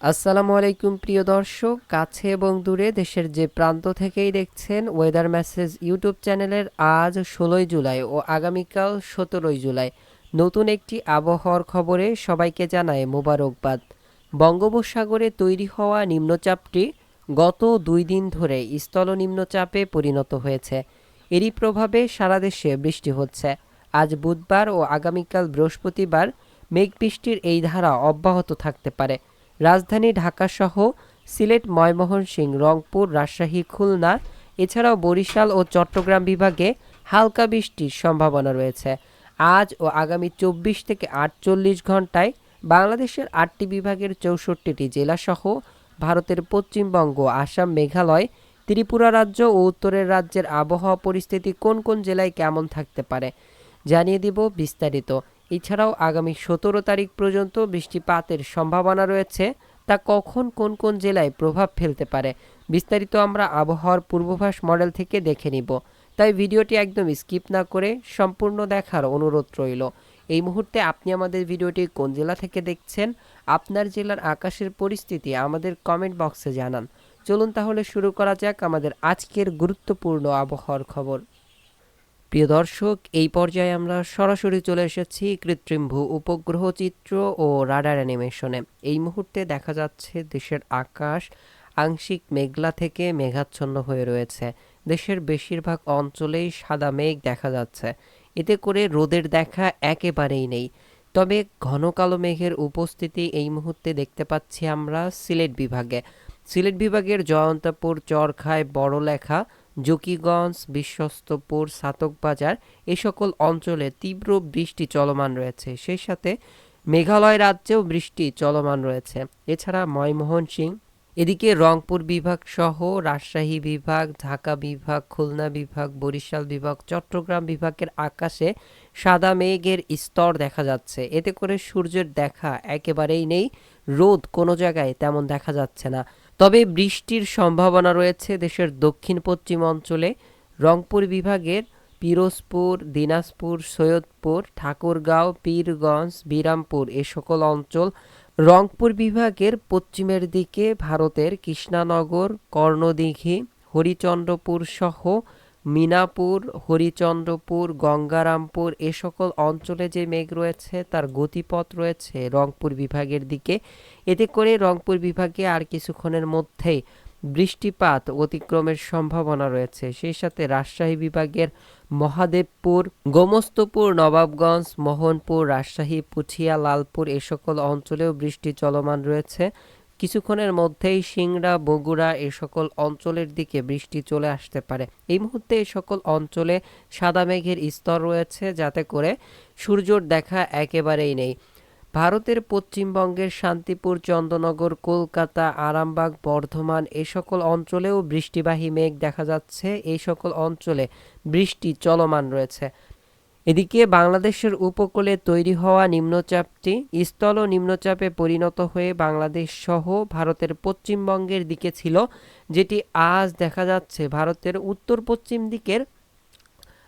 আসসালামু আলাইকুম, প্রিয় দর্শক। কাছে এবং দূরে দেশের যে প্রান্ত থেকেই দেখছেন ওয়েদার মেসেজ ইউটিউব চ্যানেলের আজ ষোলোই জুলাই ও আগামীকাল সতেরোই জুলাই। নতুন একটি আবহাওয়ার খবরে সবাইকে জানায় মোবারকবাদ। বঙ্গোপসাগরে তৈরি হওয়া নিম্নচাপটি গত দুই দিন ধরে স্থল নিম্নচাপে পরিণত হয়েছে। এরই প্রভাবে সারা দেশে বৃষ্টি হচ্ছে। আজ বুধবার ও আগামীকাল বৃহস্পতিবার মেঘ বৃষ্টির এই ধারা অব্যাহত থাকতে পারে। রাজধানী ঢাকাসহ সিলেট, ময়মনসিংহ, রংপুর, রাজশাহী, খুলনা, এছাড়াও বরিশাল ও চট্টগ্রাম বিভাগে হালকা বৃষ্টির সম্ভাবনা রয়েছে। আজ ও আগামী চব্বিশ থেকে আটচল্লিশ ঘন্টায় বাংলাদেশের আটটি বিভাগের চৌষট্টিটি জেলাসহ ভারতের পশ্চিমবঙ্গ, আসাম, মেঘালয়, ত্রিপুরা রাজ্য ও উত্তরের রাজ্যের আবহাওয়া পরিস্থিতি কোন কোন জেলায় কেমন থাকতে পারে জানিয়ে দিব বিস্তারিত। এছাড়াও আগামী সতেরো তারিখ পর্যন্ত বৃষ্টিপাতের সম্ভাবনা রয়েছে। তা কখন কোন কোন জেলায় প্রভাব ফেলতে পারে? বিস্তারিত আমরা আবহাওয়ার পূর্বাভাস মডেল থেকে দেখে নিব। তাই ভিডিওটি একদম স্কিপ না করে সম্পূর্ণ দেখার অনুরোধ রইল। এই মুহূর্তে আপনি আমাদের ভিডিওটি কোন জেলা থেকে দেখছেন? আপনার জেলার আকাশের পরিস্থিতি আমাদের কমেন্ট বক্সে জানান। চলুন তাহলে শুরু করা যাক আমাদের আজকের গুরুত্বপূর্ণ আবহাওয়ার খবর। প্রিয় দর্শক, এই পর্যায়ে আমরা সরাসরি চলে এসেছি কৃত্রিম ভূ উপগ্রহ চিত্র ও রাডার অ্যানিমেশনে। এই মুহূর্তে দেখা যাচ্ছে দেশের আকাশ আংশিক মেঘলা থেকে মেঘাচ্ছন্ন হয়ে রয়েছে। দেশের বেশিরভাগ অঞ্চলেই সাদা মেঘ দেখা যাচ্ছে। এতে করে রোদের দেখা একেবারেই নেই। তবে ঘন কালো মেঘের উপস্থিতি এই মুহূর্তে দেখতে পাচ্ছি আমরা সিলেট বিভাগে। সিলেট বিভাগের জয়ন্তপুর, চরখায়, বড়লেখা জকিগঞ্জ, বিশ্বস্তপুর, সাতকবাজার এ সকল অঞ্চলে তীব্র বৃষ্টি চলমান রয়েছে। সেই সাথে মেঘালয় রাজ্যেও বৃষ্টি চলমান রয়েছে। এছাড়া ময়মোহন সিং এদিকে রংপুর বিভাগ সহ রাজশাহী বিভাগ, ঢাকা বিভাগ, খুলনা বিভাগ, বরিশাল বিভাগ, চট্টগ্রাম বিভাগের আকাশে সাদা মেঘের স্তর দেখা যাচ্ছে। এতে করে সূর্যের দেখা একেবারেই নেই। রোদ কোনো জায়গায় তেমন দেখা যাচ্ছে না। তবে বৃষ্টির সম্ভাবনা রয়েছে দেশের দক্ষিণ পশ্চিম অঞ্চলে। রংপুর বিভাগের পিরোজপুর, দিনাজপুর, সৈয়দপুর, ঠাকুরগাঁও, পীরগঞ্জ, বিরামপুর এ সকল অঞ্চল রংপুর বিভাগের পশ্চিমের দিকে ভারতের কৃষ্ণানগর, কর্ণদিঘি, হরিচন্দ্রপুর সহ মিনাপুর, হরিচন্দ্রপুর, গঙ্গারামপুর এ সকল অঞ্চলে যে মেঘ রয়েছে, তার গতিপথ রয়েছে রংপুর বিভাগের দিকে। এতে করে রংপুর বিভাগে আর কিছুক্ষণের মধ্যেই বৃষ্টিপাত অতিক্রমের সম্ভাবনা রয়েছে। সেই সাথে রাজশাহী বিভাগের মহাদেবপুর, গোমস্তপুর, নবাবগঞ্জ, মোহনপুর, রাজশাহী, পুঠিয়া, লালপুর এ সকল অঞ্চলেও বৃষ্টি চলমান রয়েছে। কিছুক্ষণের মধ্যেই সিংড়া, বগুড়া এ সকল অঞ্চলের দিকে বৃষ্টি চলে আসতে পারে। এই মুহূর্তে এই সকল অঞ্চলে সাদা মেঘের স্তর রয়েছে, যাতে করে সূর্যর দেখা একেবারেই নেই। ভারতের পশ্চিমবঙ্গের শান্তিপুর চন্দ্রনগর কলকাতা, আরামবাগ, বর্ধমান এ সকল অঞ্চলেও বৃষ্টিবাহী মেঘ দেখা যাচ্ছে। এই সকল অঞ্চলে বৃষ্টি চলমান রয়েছে। এদিকে বাংলাদেশের উপকূলে তৈরি হওয়া নিম্নচাপটি স্থল নিম্নচাপে পরিণত হয়ে বাংলাদেশ সহ ভারতের পশ্চিমবঙ্গের দিকে ছিল, যেটি আজ দেখা যাচ্ছে ভারতের উত্তর পশ্চিম দিকের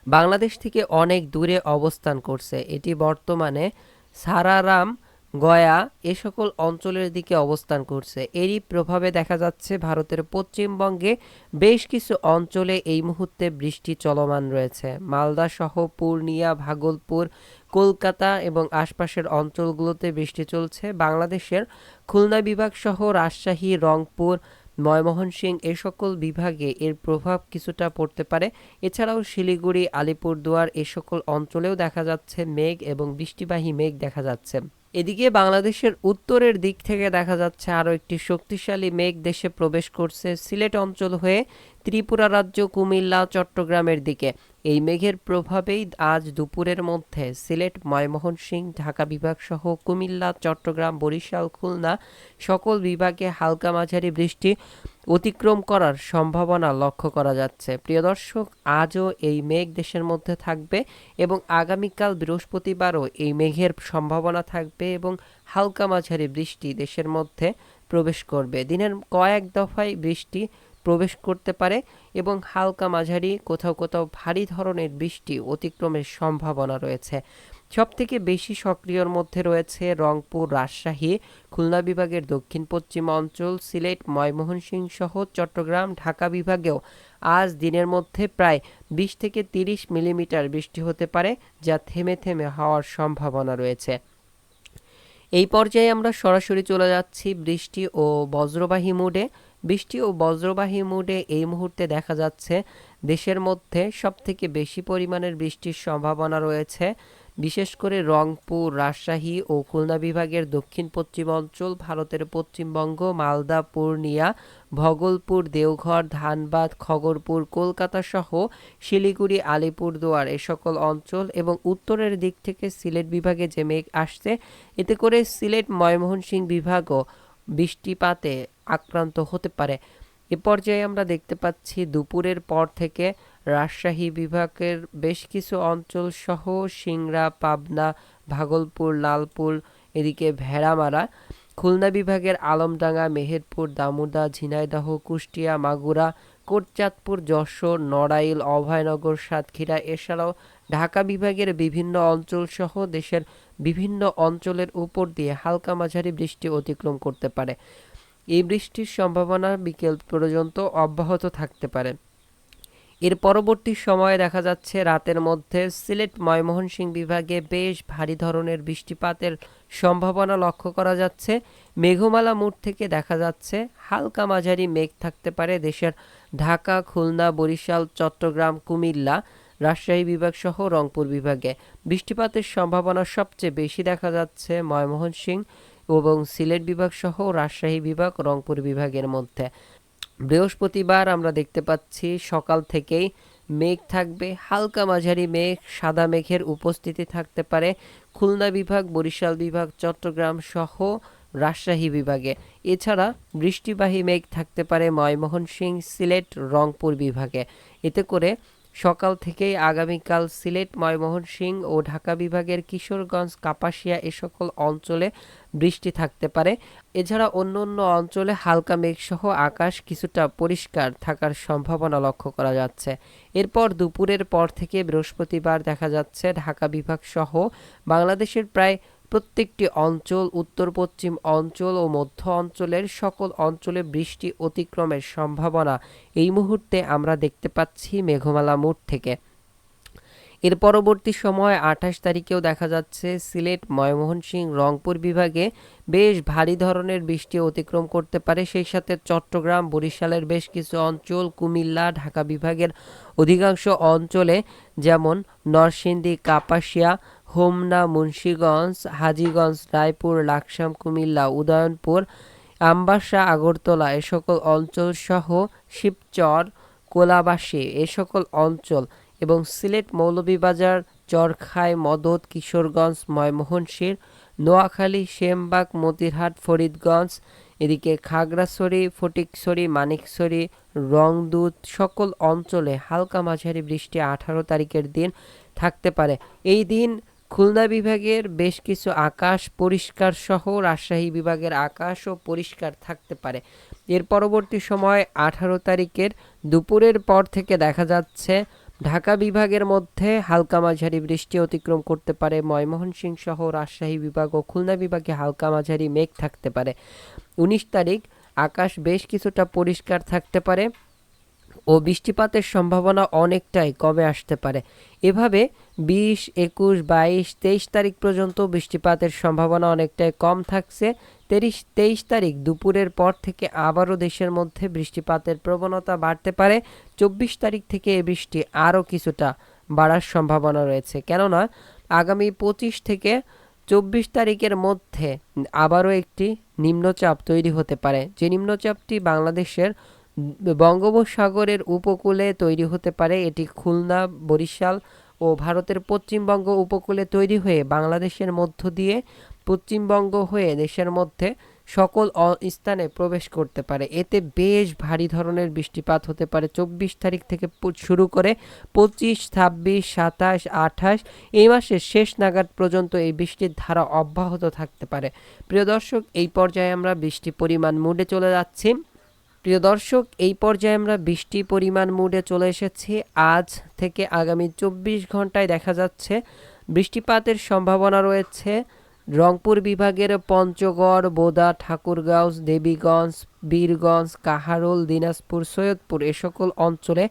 বাংলাদেশ থেকে অনেক দূরে অবস্থান করছে। এটি বর্তমানে সারারাম গয়া এ সকল অঞ্চলের দিকে অবস্থান করছে। এরই প্রভাবে দেখা যাচ্ছে ভারতের পশ্চিমবঙ্গে বেশ কিছু অঞ্চলে এই মুহূর্তে বৃষ্টি চলমান রয়েছে। মালদা সহ পূর্ণিয়া, ভাগলপুর, কলকাতা এবং আশপাশের অঞ্চলগুলোতে বৃষ্টি চলছে। বাংলাদেশের খুলনা বিভাগ সহ রাজশাহী, রংপুর, ময়মনসিংহ এ সকল বিভাগে এর প্রভাব কিছুটা পড়তে পারে। এছাড়াও শিলিগুড়ি, আলিপুরদুয়ার এ সকল অঞ্চলেও দেখা যাচ্ছে মেঘ এবং বৃষ্টিবাহী মেঘ দেখা যাচ্ছে। এদিকে বাংলাদেশের উত্তরের দিক থেকে দেখা যাচ্ছে আরও একটি শক্তিশালী মেঘ দেশে প্রবেশ করছে সিলেট অঞ্চল হয়ে ত্রিপুরা রাজ্য, কুমিল্লা, চট্টগ্রামের দিকে। এই মেঘের প্রভাবেই আজ দুপুরের মধ্যে সিলেট, ময়মনসিংহ, ঢাকা বিভাগ সহ কুমিল্লা, চট্টগ্রাম, বরিশাল, খুলনা সকল বিভাগে হালকা মাঝারি বৃষ্টি অতিক্রম করার সম্ভাবনা লক্ষ্য করা যাচ্ছে। প্রিয় দর্শক, আজও এই মেঘ দেশের মধ্যে থাকবে এবং আগামীকাল বৃহস্পতিবারও এই মেঘের সম্ভাবনা থাকবে এবং হালকা মাঝারি বৃষ্টি দেশের মধ্যে প্রবেশ করবে। দিনের কয়েক দফায় বৃষ্টি প্রবেশ করতে পারে এবং হালকা মাঝারি, কোথাও কোথাও ভারী ধরনের বৃষ্টি অতিক্রমের সম্ভাবনা রয়েছে। সবথেকে বেশি সক্রিয়র মধ্যে রয়েছে রংপুর, রাজশাহী, খুলনা বিভাগের দক্ষিণ পশ্চিম অঞ্চল, সিলেট, ময়মনসিংহ সহ চট্টগ্রাম, ঢাকা বিভাগেও আজ দিনের মধ্যে প্রায় বিশ থেকে তিরিশ মিলিমিটার বৃষ্টি হতে পারে, যা থেমে থেমে হওয়ার সম্ভাবনা রয়েছে। এই পর্যায়ে আমরা সরাসরি চলে যাচ্ছি বৃষ্টি ও বজ্রবাহী মুডে বৃষ্টি ও বজ্রবাহী মুডে এই মুহূর্তে দেখা যাচ্ছে দেশের মধ্যে সবথেকে বেশি পরিমাণের বৃষ্টির সম্ভাবনা রয়েছে। বিশেষ করে রংপুর, রাজশাহী ও খুলনা বিভাগের দক্ষিণ পশ্চিম অঞ্চল, ভারতের পশ্চিমবঙ্গ, মালদা, পূর্ণিয়া, ভগলপুর, দেওঘর, ধানবাদ, খগরপুর, কলকাতা সহ শিলিগুড়ি, আলিপুরদুয়ার এ সকল অঞ্চল এবং উত্তরের দিক থেকে সিলেট বিভাগে যে মেঘ আসছে, এতে করে সিলেট ময়মনসিংহ বিভাগও বৃষ্টিপাতে আক্রান্ত হতে পারে। এ পর্যায়ে আমরা দেখতে পাচ্ছি দুপুরের পর থেকে রাজশাহী বিভাগের বেশ কিছু অঞ্চল সহ সিংড়া, পাবনা, ভাগলপুর, লালপুর, এদিকে ভেড়ামারা, খুলনা বিভাগের আলমডাঙ্গা, মেহেরপুর, দামোদা, ঝিনাইদহ, কুষ্টিয়া, মাগুরা, কোটচাঁদপুর, যশোর, নড়াইল, অভয়নগর, সাতক্ষীরা এছাড়াও ঢাকা বিভাগের বিভিন্ন অঞ্চল সহ দেশের বিভিন্ন অঞ্চলের উপর দিয়ে হালকা মাঝারি বৃষ্টি অতিক্রম করতে পারে। এই বৃষ্টির সম্ভাবনা বিকেল পর্যন্ত অব্যাহত থাকতে পারে। এর পরবর্তী সময়ে দেখা যাচ্ছে রাতের মধ্যে সিলেট ময়মনসিংহ বিভাগে বেশ ভারী ধরনের বৃষ্টিপাতের সম্ভাবনা লক্ষ্য করা যাচ্ছে। মেঘমালা মুঠ থেকে দেখা যাচ্ছে হালকা মাঝারি মেঘ থাকতে পারে দেশের ঢাকা, খুলনা, বরিশাল, চট্টগ্রাম, কুমিল্লা, রাজশাহী বিভাগ সহ রংপুর বিভাগে। বৃষ্টিপাতের সম্ভাবনা সবচেয়ে বেশি দেখা যাচ্ছে ময়মনসিংহ এবং সিলেট বিভাগ সহ রাজশাহী বিভাগ, রংপুর বিভাগের মধ্যে। বৃহস্পতিবার আমরা দেখতে পাচ্ছি সকাল থেকেই মেঘ থাকবে, হালকা মাঝারি মেঘ, সাদা মেঘের উপস্থিতি থাকতে পারে। খুলনা বিভাগ, বরিশাল বিভাগ, চট্টগ্রাম সহ রাজশাহী বিভাগে। এছাড়া বৃষ্টিবাহী মেঘ থাকতে পারে ময়মনসিংহ, সিলেট, রংপুর বিভাগে। এতে করে সকাল থেকেই আগামীকাল সিলেট, ময়মনসিংহ ও ঢাকা বিভাগের কিশোরগঞ্জ, কাপাসিয়া এ সকল অঞ্চলে বৃষ্টি থাকতে পারে। এছাড়া অন্য অন্য অঞ্চলে হালকা মেঘসহ আকাশ কিছুটা পরিষ্কার থাকার সম্ভাবনা লক্ষ্য করা যাচ্ছে। এরপর দুপুরের পর থেকে বৃহস্পতিবার দেখা যাচ্ছে ঢাকা বিভাগ সহ বাংলাদেশের প্রায় প্রত্যেকটি অঞ্চল, উত্তর, পশ্চিম অঞ্চল ও মধ্য অঞ্চলের সকল অঞ্চলে বৃষ্টি অতিক্রমের সম্ভাবনা। এই মুহূর্তে আমরা দেখতে পাচ্ছি মেঘমালা মোড় থেকে। এর পরবর্তী সময় আঠাশ তারিখেও দেখা যাচ্ছে সিলেট, ময়মনসিংহ, রংপুর বিভাগে বেশ ভারী ধরনের বৃষ্টি অতিক্রম করতে পারে। সেই সাথে চট্টগ্রাম, বরিশালের বেশ কিছু অঞ্চল, কুমিল্লা, ঢাকা বিভাগের অধিকাংশ অঞ্চলে যেমন নরসিংদী, কাপাসিয়া হোমনা, মুন্সীগঞ্জ, হাজীগঞ্জ, রায়পুর, লাকসাম, কুমিল্লা, উদয়নপুর, আমবাসা, আগরতলা এ সকল অঞ্চল সহ শিবচর, কোলাবাসী এ সকল অঞ্চল এবং সিলেট মৌলভীবাজার, চরখাই, মদত, কিশোরগঞ্জ ময়মোহনশীর নোয়াখালী, সেমবাগ, মতিরহাট, ফরিদগঞ্জ, এদিকে খাগড়াছড়ি, ফটিকছড়ি, মানিকছড়ি, রংদুত সকল অঞ্চলে হালকা মাঝারি বৃষ্টি আঠারো তারিখের দিন থাকতে পারে। এই দিন খুলনা বিভাগের বেশ কিছু আকাশ পরিষ্কার সহ রাজশাহী বিভাগের আকাশও পরিষ্কার থাকতে পারে। এর পরবর্তী সময় আঠারো তারিখের দুপুরের পর থেকে দেখা যাচ্ছে, ঢাকা বিভাগের মধ্যে হালকা মাঝারি বৃষ্টি অতিক্রম করতে পারে। ময়মনসিংহ সহ রাজশাহী বিভাগ ও খুলনা বিভাগে হালকা মাঝারি মেঘ থাকতে পারে। উনিশ তারিখ আকাশ বেশ কিছুটা পরিষ্কার থাকতে পারে ও বৃষ্টিপাতের সম্ভাবনা অনেকটাই কমে আসতে পারে। এভাবে বিশ, একুশ, বাইশ, তেইশ তারিখ পর্যন্ত বৃষ্টিপাতের সম্ভাবনা অনেকটাই কম থাকছে। তেইশ তেইশ তারিখ দুপুরের পর থেকে আবারও দেশের মধ্যে বৃষ্টিপাতের প্রবণতা বাড়তে পারে। চব্বিশ তারিখ থেকে এ বৃষ্টি আরও কিছুটা বাড়ার সম্ভাবনা রয়েছে। কেননা, আগামী পঁচিশ থেকে চব্বিশ তারিখের মধ্যে আবারও একটি নিম্নচাপ তৈরি হতে পারে। যে নিম্নচাপটি বাংলাদেশের বঙ্গোপসাগরের উপকূলে তৈরি হতে পারে, এটি খুলনা, বরিশাল ও ভারতের পশ্চিমবঙ্গ উপকূলে তৈরি হয়ে বাংলাদেশের মধ্য দিয়ে পশ্চিমবঙ্গ হয়ে দেশের মধ্যে সকল স্থানে প্রবেশ করতে পারে। এতে বেশ ভারী ধরনের বৃষ্টিপাত হতে পারে। চব্বিশ তারিখ থেকে শুরু করে পঁচিশ, ছাব্বিশ, সাতাশ, আঠাশ এই মাসের শেষ নাগাদ পর্যন্ত এই বৃষ্টির ধারা অব্যাহত থাকতে পারে। প্রিয় দর্শক, এই পর্যায়ে আমরা বৃষ্টি পরিমাণ মুডে চলে যাচ্ছি। প্রিয় দর্শক, এই পর্যায়ে আমরা বৃষ্টি পরিমাণ মুডে চলে এসেছি। আজ থেকে আগামী চব্বিশ ঘন্টায় দেখা যাচ্ছে বৃষ্টিপাতের সম্ভাবনা রয়েছে। রংপুর বিভাগের পঞ্চগড়, বোদা, ঠাকুরগাঁও, দেবীগঞ্জ, বীরগঞ্জ, কাহারোল, দিনাজপুর, সৈয়দপুর এ সকল অঞ্চলে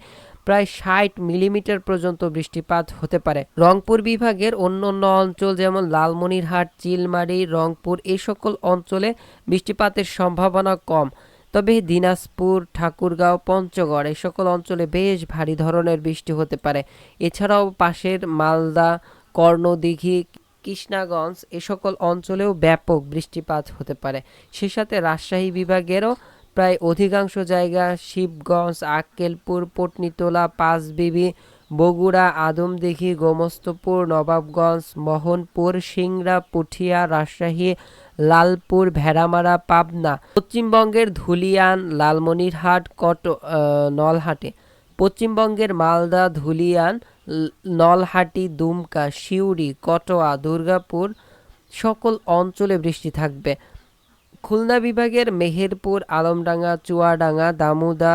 প্রায় ষাট মিলিমিটার পর্যন্ত বৃষ্টিপাত হতে পারে। রংপুর বিভাগের অন্য অন্য অঞ্চল যেমন লালমনিরহাট, চিলমারি, রংপুর এই সকল অঞ্চলে বৃষ্টিপাতের সম্ভাবনা কম। তবে দিনাজপুর, ঠাকুরগাঁও, পঞ্চগড় এই সকল অঞ্চলে বেশ ভারী ধরনের বৃষ্টি হতে পারে। এছাড়াও পাশের মালদা, কর্ণদিঘি, কৃষ্ণাগঞ্জ এ সকল অঞ্চলেও ব্যাপক বৃষ্টিপাত হতে পারে। সে সাথে রাজশাহী বিভাগেরও প্রায় অধিকাংশ জায়গা শিবগঞ্জ, আক্কেলপুর, পটনিতলা, পাঁচবিবি বগুড়া, আদমদিঘি, গোমস্তপুর, নবাবগঞ্জ, মোহনপুর, সিংড়া, পুঠিয়া, রাজশাহী, লালপুর, ভেড়ামারা, পাবনা, পশ্চিমবঙ্গের ধুলিয়ান, লালমনিরহাট, কট নলহাটে। পশ্চিমবঙ্গের মালদা, ধুলিয়ান নলহাটি, দুমকা, সিউড়ি, কটোয়া, দুর্গাপুর সকল অঞ্চলে বৃষ্টি থাকবে। খুলনা বিভাগের মেহেরপুর, আলমডাঙ্গা, চুয়াডাঙ্গা, দামুদা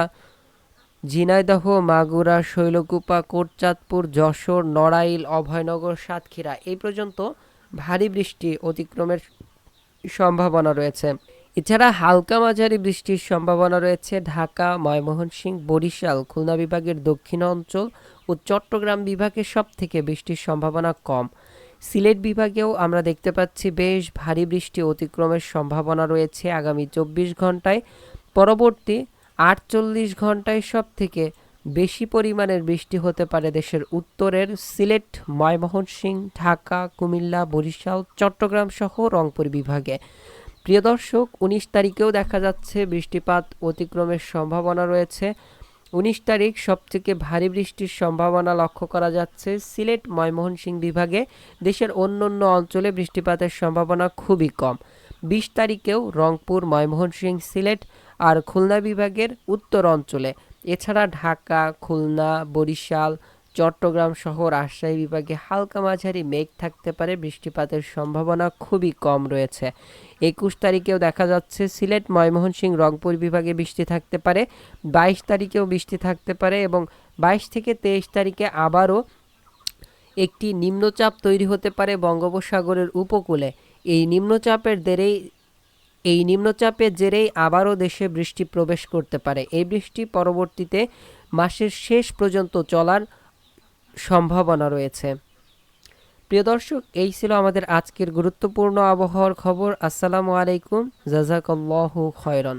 ঝিনাইদহ, মাগুরা, শৈলকুপা, কোটচাঁদপুর, যশোর, নড়াইল, অভয়নগর, সাতক্ষীরা। এই পর্যন্ত ভারী বৃষ্টি অতিক্রমের সম্ভাবনা রয়েছে। এছাড়া হালকা মাঝারি বৃষ্টির সম্ভাবনা রয়েছে ঢাকা, ময়মনসিংহ, বরিশাল, খুলনা বিভাগের দক্ষিণ অঞ্চল ও চট্টগ্রাম বিভাগের সব থেকে বৃষ্টির সম্ভাবনা কম। সিলেট বিভাগেও আমরা দেখতে পাচ্ছি বেশ ভারী বৃষ্টি অতিক্রমের সম্ভাবনা রয়েছে আগামী চব্বিশ ঘন্টায় পরবর্তী আটচল্লিশ ঘন্টায় সব থেকে বেশি পরিমাণের বৃষ্টি হতে পারে দেশের উত্তরের সিলেট, ময়মনসিংহ, ঢাকা, কুমিল্লা, বরিশাল, চট্টগ্রাম সহ রংপুর বিভাগে। প্রিয় দর্শক, উনিশ তারিখেও দেখা যাচ্ছে বৃষ্টিপাত অতিক্রমের সম্ভাবনা রয়েছে। উনিশ তারিখ সবথেকে ভারী বৃষ্টির সম্ভাবনা লক্ষ্য করা যাচ্ছে সিলেট, ময়মনসিংহ বিভাগে। দেশের অন্য অন্য অঞ্চলে বৃষ্টিপাতের সম্ভাবনা খুবই কম। বিশ তারিখেও রংপুর, ময়মনসিংহ, সিলেট আর খুলনা বিভাগের উত্তর অঞ্চলে। এছাড়া ঢাকা, খুলনা, বরিশাল, চট্টগ্রাম সহ রাজশাহী বিভাগে হালকা মাঝারি মেঘ থাকতে পারে। বৃষ্টিপাতের সম্ভাবনা খুবই কম রয়েছে। একুশ তারিখেও দেখা যাচ্ছে সিলেট, ময়মনসিংহ, রংপুর বিভাগে বৃষ্টি থাকতে পারে। বাইশ তারিখেও বৃষ্টি থাকতে পারে এবং বাইশ থেকে তেইশ তারিখে আবারও একটি নিম্নচাপ তৈরি হতে পারে বঙ্গোপসাগরের উপকূলে। এই নিম্নচাপের জেরেই এই নিম্নচাপের জেরেই আবারও দেশে বৃষ্টি প্রবেশ করতে পারে। এই বৃষ্টি পরবর্তীতে মাসের শেষ পর্যন্ত চলার সম্ভাবনা রয়েছে। প্রিয় দর্শক, এই ছিল আমাদের আজকের গুরুত্বপূর্ণ আবহাওয়ার খবর। আসসালামু আলাইকুম। জাজাকাল্লাহু খয়রন।